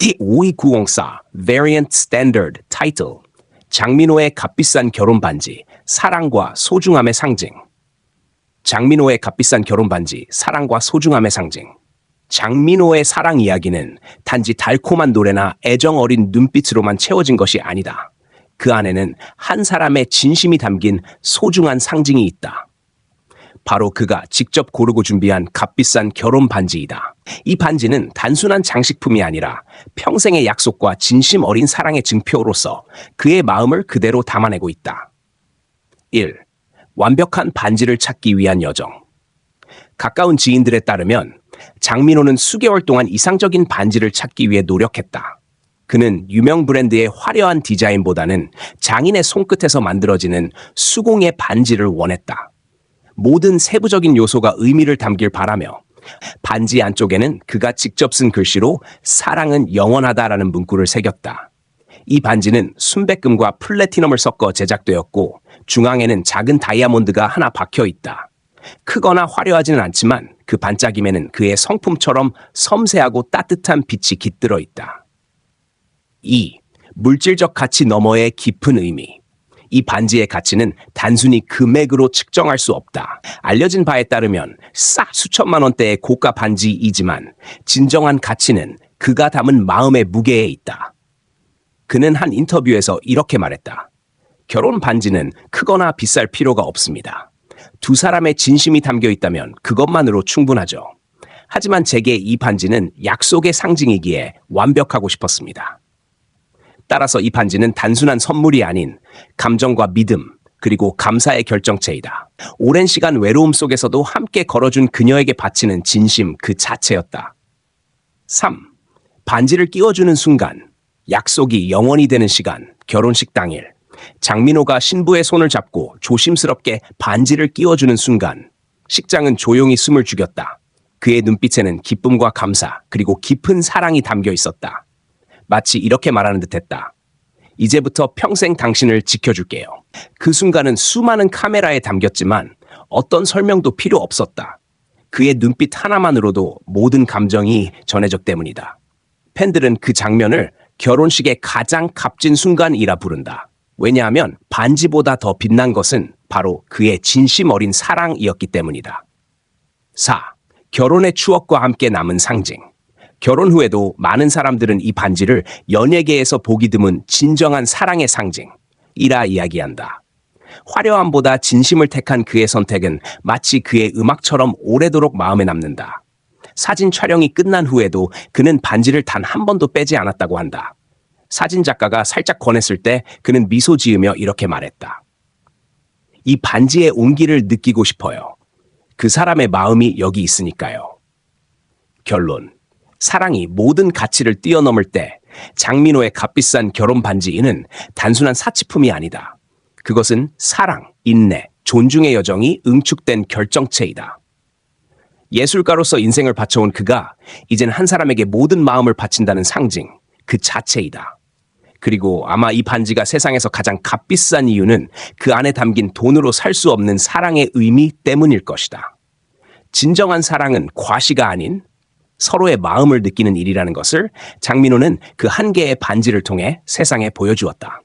T5294 Variant Standard Title 장민호의 값비싼 결혼 반지 사랑과 소중함의 상징 장민호의 값비싼 결혼 반지 사랑과 소중함의 상징 장민호의 사랑 이야기는 단지 달콤한 노래나 애정 어린 눈빛으로만 채워진 것이 아니다. 그 안에는 한 사람의 진심이 담긴 소중한 상징이 있다. 바로 그가 직접 고르고 준비한 값비싼 결혼 반지이다. 이 반지는 단순한 장식품이 아니라 평생의 약속과 진심 어린 사랑의 증표로서 그의 마음을 그대로 담아내고 있다. 1. 완벽한 반지를 찾기 위한 여정. 가까운 지인들에 따르면 장민호는 수개월 동안 이상적인 반지를 찾기 위해 노력했다. 그는 유명 브랜드의 화려한 디자인보다는 장인의 손끝에서 만들어지는 수공예 반지를 원했다. 모든 세부적인 요소가 의미를 담길 바라며 반지 안쪽에는 그가 직접 쓴 글씨로 사랑은 영원하다라는 문구를 새겼다. 이 반지는 순백금과 플래티넘을 섞어 제작되었고 중앙에는 작은 다이아몬드가 하나 박혀 있다. 크거나 화려하지는 않지만 그 반짝임에는 그의 성품처럼 섬세하고 따뜻한 빛이 깃들어 있다. 2. 물질적 가치 너머의 깊은 의미. 이 반지의 가치는 단순히 금액으로 측정할 수 없다. 알려진 바에 따르면 싸 수천만 원대의 고가 반지이지만 진정한 가치는 그가 담은 마음의 무게에 있다. 그는 한 인터뷰에서 이렇게 말했다. 결혼 반지는 크거나 비쌀 필요가 없습니다. 두 사람의 진심이 담겨 있다면 그것만으로 충분하죠. 하지만 제게 이 반지는 약속의 상징이기에 완벽하고 싶었습니다. 따라서 이 반지는 단순한 선물이 아닌 감정과 믿음, 그리고 감사의 결정체이다. 오랜 시간 외로움 속에서도 함께 걸어준 그녀에게 바치는 진심 그 자체였다. 3. 반지를 끼워주는 순간, 약속이 영원히 되는 시간, 결혼식 당일. 장민호가 신부의 손을 잡고 조심스럽게 반지를 끼워주는 순간, 식장은 조용히 숨을 죽였다. 그의 눈빛에는 기쁨과 감사, 그리고 깊은 사랑이 담겨 있었다. 마치 이렇게 말하는 듯 했다. 이제부터 평생 당신을 지켜줄게요. 그 순간은 수많은 카메라에 담겼지만 어떤 설명도 필요 없었다. 그의 눈빛 하나만으로도 모든 감정이 전해졌 때문이다. 팬들은 그 장면을 결혼식의 가장 값진 순간이라 부른다. 왜냐하면 반지보다 더 빛난 것은 바로 그의 진심 어린 사랑이었기 때문이다. 4. 결혼의 추억과 함께 남은 상징. 결혼 후에도 많은 사람들은 이 반지를 연예계에서 보기 드문 진정한 사랑의 상징이라 이야기한다. 화려함보다 진심을 택한 그의 선택은 마치 그의 음악처럼 오래도록 마음에 남는다. 사진 촬영이 끝난 후에도 그는 반지를 단 한 번도 빼지 않았다고 한다. 사진 작가가 살짝 권했을 때 그는 미소 지으며 이렇게 말했다. 이 반지의 온기를 느끼고 싶어요. 그 사람의 마음이 여기 있으니까요. 결론. 사랑이 모든 가치를 뛰어넘을 때 장민호의 값비싼 결혼 반지는 단순한 사치품이 아니다. 그것은 사랑, 인내, 존중의 여정이 응축된 결정체이다. 예술가로서 인생을 바쳐온 그가 이젠 한 사람에게 모든 마음을 바친다는 상징, 그 자체이다. 그리고 아마 이 반지가 세상에서 가장 값비싼 이유는 그 안에 담긴 돈으로 살 수 없는 사랑의 의미 때문일 것이다. 진정한 사랑은 과시가 아닌 서로의 마음을 느끼는 일이라는 것을 장민호는 그 한 개의 반지를 통해 세상에 보여주었다.